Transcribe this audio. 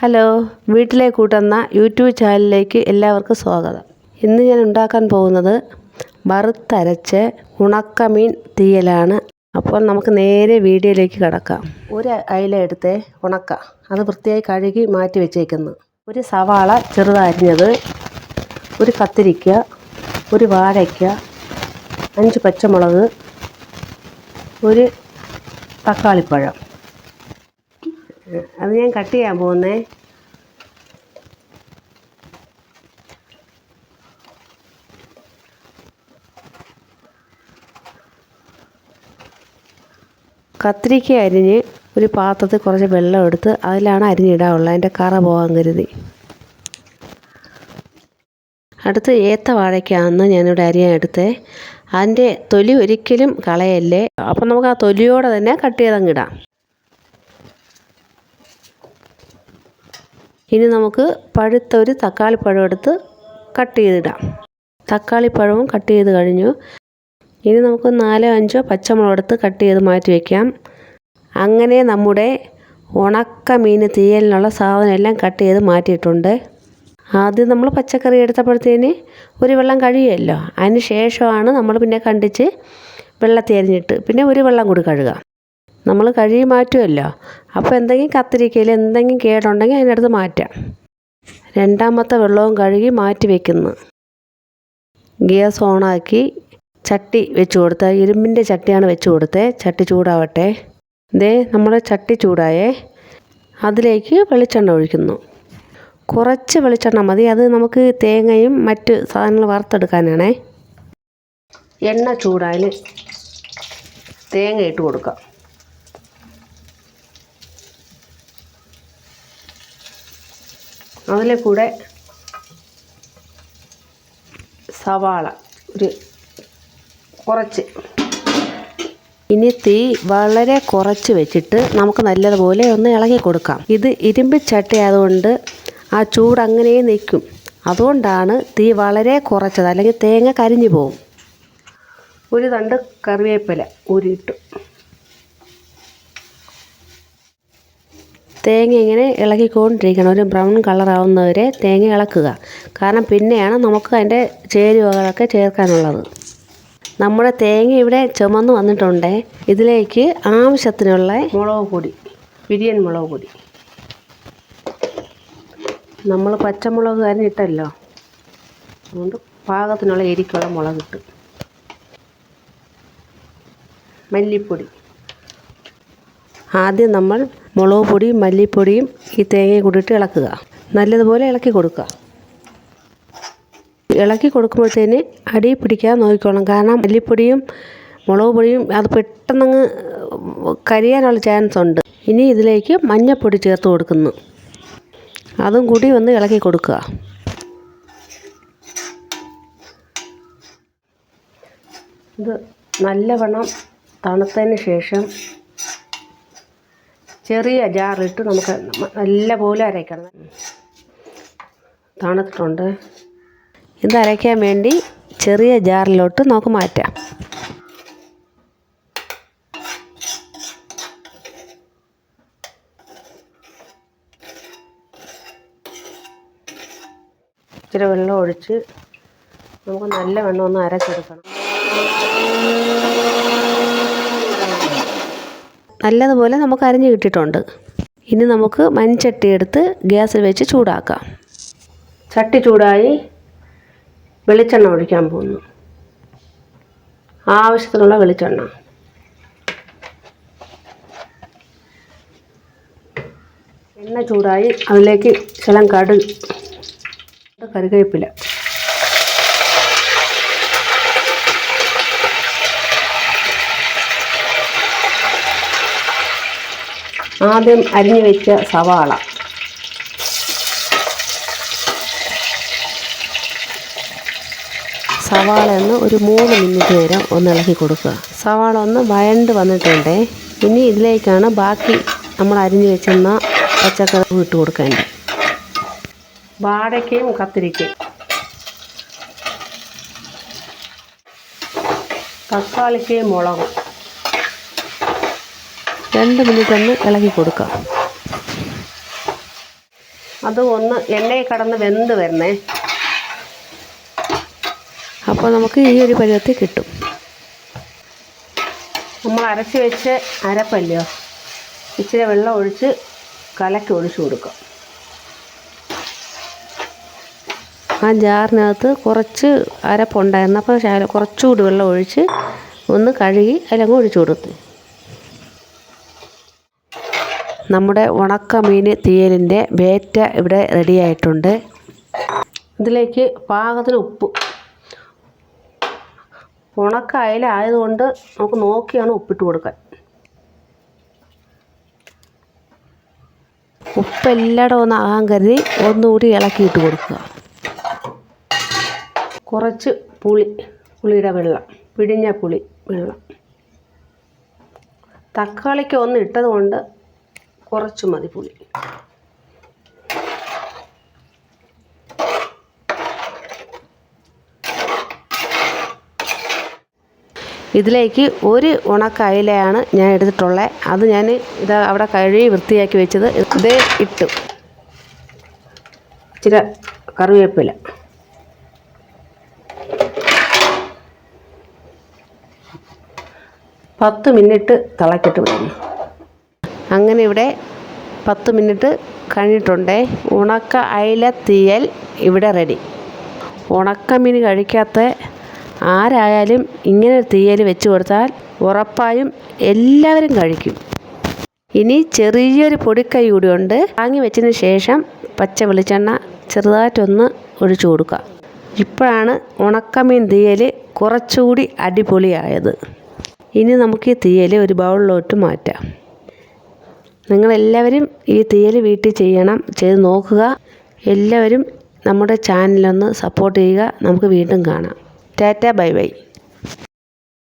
Hello വീട്ടിലെ കൂട്ടെന്ന YouTube ചാനലിലേക്ക് എല്ലാവർക്കും സ്വാഗതം. ഇന്ന് ഞാൻ ഉണ്ടാക്കാൻ പോകുന്നത് വറുത്തരച്ച് ഉണക്കമീൻ തീയലാണ്. അപ്പോൾ നമുക്ക് നേരെ വീഡിയോയിലേക്ക് കടക്കാം. ഒരു അയില എടുത്ത് ഉണക്ക. അത് വൃത്തിയായി കഴുകി മാറ്റി വെച്ചേക്കുന്നു. ഒരു സവാള ചെറുതരിഞ്ഞത് ഒരു കത്തിരിക്ക ഒരു വാഴയ്ക്ക അഞ്ച് പച്ചമുളക് ഒരു തക്കാളിപ്പഴം. അത് ഞാൻ കട്ട് ചെയ്യാൻ പോകുന്നേ. കത്തിരിക്ക അരിഞ്ഞ് ഒരു പാത്രത്തിൽ കുറച്ച് വെള്ളം എടുത്ത് അതിലാണ് അരിഞ്ഞിടാവുള്ളത് അതിന്റെ കറ പോകാൻ കരുതി. അടുത്ത് ഏത്ത വാഴയ്ക്കാന്ന് ഞാനിവിടെ അരിയാൻ എടുത്തേ. അതിന്റെ തൊലി ഒരിക്കലും കളയല്ലേ? അപ്പം നമുക്ക് ആ തൊലിയോടെ തന്നെ കട്ട് ചെയ്തങ്ങിടാം ഇനി നമുക്ക് പഴുത്ത ഒരു തക്കാളിപ്പഴം എടുത്ത് കട്ട് ചെയ്തിടാം. തക്കാളിപ്പഴവും കട്ട് ചെയ്ത് കഴിഞ്ഞു. ഇനി നമുക്ക് നാലോ അഞ്ചോ പച്ചമുളക് എടുത്ത് കട്ട് ചെയ്ത് മാറ്റി വയ്ക്കാം അങ്ങനെ നമ്മുടെ ഉണക്ക മീൻ തീയലിനുള്ള സാധനം എല്ലാം കട്ട് ചെയ്ത് മാറ്റിയിട്ടുണ്ട്. ആദ്യം നമ്മൾ പച്ചക്കറി എടുത്തപ്പോഴത്തേന് ഒരു വെള്ളം കഴിയുമല്ലോ അതിന് ശേഷമാണ് നമ്മൾ പിന്നെ കണ്ടിച്ച് വെള്ളത്തി അരിഞ്ഞിട്ട് പിന്നെ ഒരു വെള്ളം കൂടി കഴുകാം. നമ്മൾ കഴുകി മാറ്റുമല്ലോ അപ്പോൾ എന്തെങ്കിലും കത്തിരിക്കയിൽ എന്തെങ്കിലും കേടുണ്ടെങ്കിൽ അതിനടുത്ത് മാറ്റാം. രണ്ടാമത്തെ വെള്ളവും കഴുകി മാറ്റി വെക്കുന്നു. ഗ്യാസ് ഓണാക്കി ചട്ടി വെച്ച് കൊടുത്ത. ഇരുമ്പിന്റെ ചട്ടിയാണ് വെച്ച് കൊടുത്തത് ചട്ടി ചൂടാവട്ടെ. ദേ നമ്മുടെ ചട്ടി ചൂടായേ. അതിലേക്ക് വെളിച്ചെണ്ണ ഒഴിക്കുന്നു. കുറച്ച് വെളിച്ചെണ്ണ മതി. അത് നമുക്ക് തേങ്ങയും മറ്റ് സാധനങ്ങൾ വറുത്തെടുക്കാനാണേ. എണ്ണ ചൂടായാൽ തേങ്ങ ഇട്ട് കൊടുക്കാം. അതിലെ കൂടെ സവാള ഒരു കുറച്ച്. ഇനി തീ വളരെ കുറച്ച് വെച്ചിട്ട് നമുക്ക് നല്ലതുപോലെ ഒന്ന് ഇളകി കൊടുക്കാം. ഇത് ഇരുമ്പ് ചട്ടി ആയതുകൊണ്ട് ആ ചൂട് അങ്ങനെ നിൽക്കും. അതുകൊണ്ടാണ് തീ വളരെ കുറച്ചത്. അല്ലെങ്കിൽ തേങ്ങ കരിഞ്ഞു പോകും. ഒരു തണ്ട് കറിവേപ്പില ഊരിയിട്ടു. തേങ്ങ ഇങ്ങനെ ഇളക്കിക്കൊണ്ടിരിക്കണം ഒരു ബ്രൗൺ കളർ കളറാവുന്നവരെ തേങ്ങ ഇളക്കുക. കാരണം പിന്നെയാണ് നമുക്ക് അതിന്റെ ചേരുവകളൊക്കെ ചേർക്കാനുള്ളത്. നമ്മുടെ തേങ്ങ ഇവിടെ ചുമന്ന് വന്നിട്ടുണ്ട്. ഇതിലേക്ക് ആവശ്യത്തിനുള്ള മുളക് പൊടി ബിരിയാണി മുളക് പൊടി. നമ്മൾ പച്ചമുളക് തന്നെ ഇട്ടല്ലോ. അതുകൊണ്ട് പാകത്തിനുള്ള എരിക്കുള്ള മുളക് ഇട്ട്. മല്ലിപ്പൊടി. ആദ്യം നമ്മൾ മുളക് പൊടിയും മല്ലിപ്പൊടിയും ഈ തേങ്ങയും കൂടിയിട്ട് ഇളക്കുക. നല്ലതുപോലെ ഇളക്കി കൊടുക്കുക. ഇളക്കി കൊടുക്കുമ്പോഴത്തേന് അടി പിടിക്കാൻ നോക്കിക്കോണം. കാരണം മല്ലിപ്പൊടിയും മുളക് പൊടിയും അത് പെട്ടെന്നങ്ങ് കരിയാനുള്ള ചാൻസ് ഉണ്ട്. ഇനി ഇതിലേക്ക് മഞ്ഞൾപ്പൊടി ചേർത്ത് കൊടുക്കുന്നു. അതും കൂടി ഒന്ന് ഇളക്കി കൊടുക്കുക. ഇത് നല്ലവണ്ണം തണുത്തതിന് ശേഷം ചെറിയ ജാറിട്ട് നമുക്ക് നല്ല പോലെ അരയ്ക്കണം. തണുത്തിട്ടുണ്ട്. ഇത് അരയ്ക്കാൻ വേണ്ടി ചെറിയ ജാറിലോട്ട് നമുക്ക് മാറ്റാം. ഇച്ചിരി വെള്ളം ഒഴിച്ച് നമുക്ക് നല്ല വെള്ളം ഒന്ന് അരച്ചെടുക്കണം. നല്ലതുപോലെ നമുക്ക് അരിഞ്ഞ് കിട്ടിയിട്ടുണ്ട്. ഇനി നമുക്ക് മൺചട്ടി എടുത്ത് ഗ്യാസിൽ വെച്ച് ചൂടാക്കാം. ചട്ടി ചൂടായി വെളിച്ചെണ്ണ ഒഴിക്കാൻ പോകുന്നു. ആവശ്യത്തിനുള്ള വെളിച്ചെണ്ണ. എണ്ണ ചൂടായി അതിലേക്ക് ശലം കടുക് കറിവേപ്പില ആദ്യം അരിഞ്ഞു വെച്ച സവാള. സവാള ഒന്ന് ഒരു മൂന്ന് മിനിറ്റ് നേരം ഒന്ന് ഇളക്കി കൊടുക്കുക. സവാള ഒന്ന് വഴണ്ട് വന്നിട്ടുണ്ട്. ഇനി ഇതിലേക്കാണ് ബാക്കി നമ്മൾ അരിഞ്ഞു വെച്ചെന്ന പച്ചക്കറി ഇട്ട് കൊടുക്കേണ്ടത്. വാടക്കയും കത്തിരിക്കയും. തക്കാളിക്കയും മുളകും. രണ്ട് മിനിറ്റ് ഒന്ന് ഇളകി കൊടുക്കാം. അത് ഒന്ന് എണ്ണയിൽ കടന്ന് വെന്ത് വരണേ. അപ്പോൾ നമുക്ക് ഈ ഒരു പരുവത്തിൽ കിട്ടും. നമ്മൾ അരച്ച് വെച്ച് അരപ്പല്ലോ ഇച്ചിരി വെള്ളം ഒഴിച്ച് കലക്കി ഒഴിച്ചു കൊടുക്കാം. ആ ജാറിനകത്ത് കുറച്ച് അരപ്പുണ്ടായിരുന്നു. അപ്പോൾ ശാല കുറച്ചുകൂടി വെള്ളം ഒഴിച്ച് ഒന്ന് കഴുകി അല്ലെങ്കിൽ ഒഴിച്ചു കൊടുത്തു നമ്മുടെ ഉണക്ക മീൻ തീയലിന്റെ വേറ്റ ഇവിടെ റെഡിയായിട്ടുണ്ട്. ഇതിലേക്ക് പാകത്തിന് ഉപ്പ്. ഉണക്ക അയില ആയതുകൊണ്ട് നമുക്ക് നോക്കിയാണ് ഉപ്പിട്ട് കൊടുക്കാൻ. ഉപ്പ് ഒന്ന് ആകാൻ കരുതി ഒന്നുകൂടി ഇളക്കിയിട്ട് കൊടുക്കുക. കുറച്ച് പുളി പുളിയുടെ വെള്ളം പിഴിഞ്ഞ പുളി വെള്ളം. തക്കാളിക്ക് ഒന്ന് ഇട്ടത് കൊണ്ട് കുറച്ച് മതി പുളി. ഇതിലേക്ക് ഒരു ഉണക്കയിലയാണ് ഞാൻ എടുത്തിട്ടുള്ളത് അത് ഞാൻ ഇത് അവിടെ കഴുകി വൃത്തിയാക്കി വെച്ചത്. ഇത് ഇട്ടു. ഇച്ചിരി കറിവേപ്പില. പത്ത് മിനിറ്റ് തിളക്കിട്ട് വിടുന്നു അങ്ങനെ ഇവിടെ പത്ത് മിനിറ്റ് കഴിഞ്ഞിട്ടുണ്ടേ. ഉണക്ക അയില തീയൽ ഇവിടെ റെഡി ഉണക്കമീൻ കഴിക്കാത്ത ആരായാലും ഇങ്ങനെ തീയൽ വെച്ച് കൊടുത്താൽ ഉറപ്പായും എല്ലാവരും കഴിക്കും. ഇനി ചെറിയൊരു പൊടിക്കൈ കൂടി ഉണ്ട്. വാങ്ങി വെച്ചതിന് ശേഷം പച്ച വെളിച്ചെണ്ണ ചെറുതായിട്ടൊന്ന് ഒഴിച്ചു കൊടുക്കുക. ഇപ്പോഴാണ് ഉണക്കമീൻ തീയൽ കുറച്ചുകൂടി അടിപൊളിയായത്. ഇനി നമുക്ക് ഈ തീയൽ ഒരു ബൗളിലോട്ട് മാറ്റാം. നിങ്ങളെല്ലാവരും ഈ തീയൽ വീട്ടിൽ ചെയ്യണം. ചെയ്ത് നോക്കുക. എല്ലാവരും നമ്മുടെ ചാനലൊന്ന് സപ്പോർട്ട് ചെയ്യുക. നമുക്ക് വീണ്ടും കാണാം. Tata bye bye.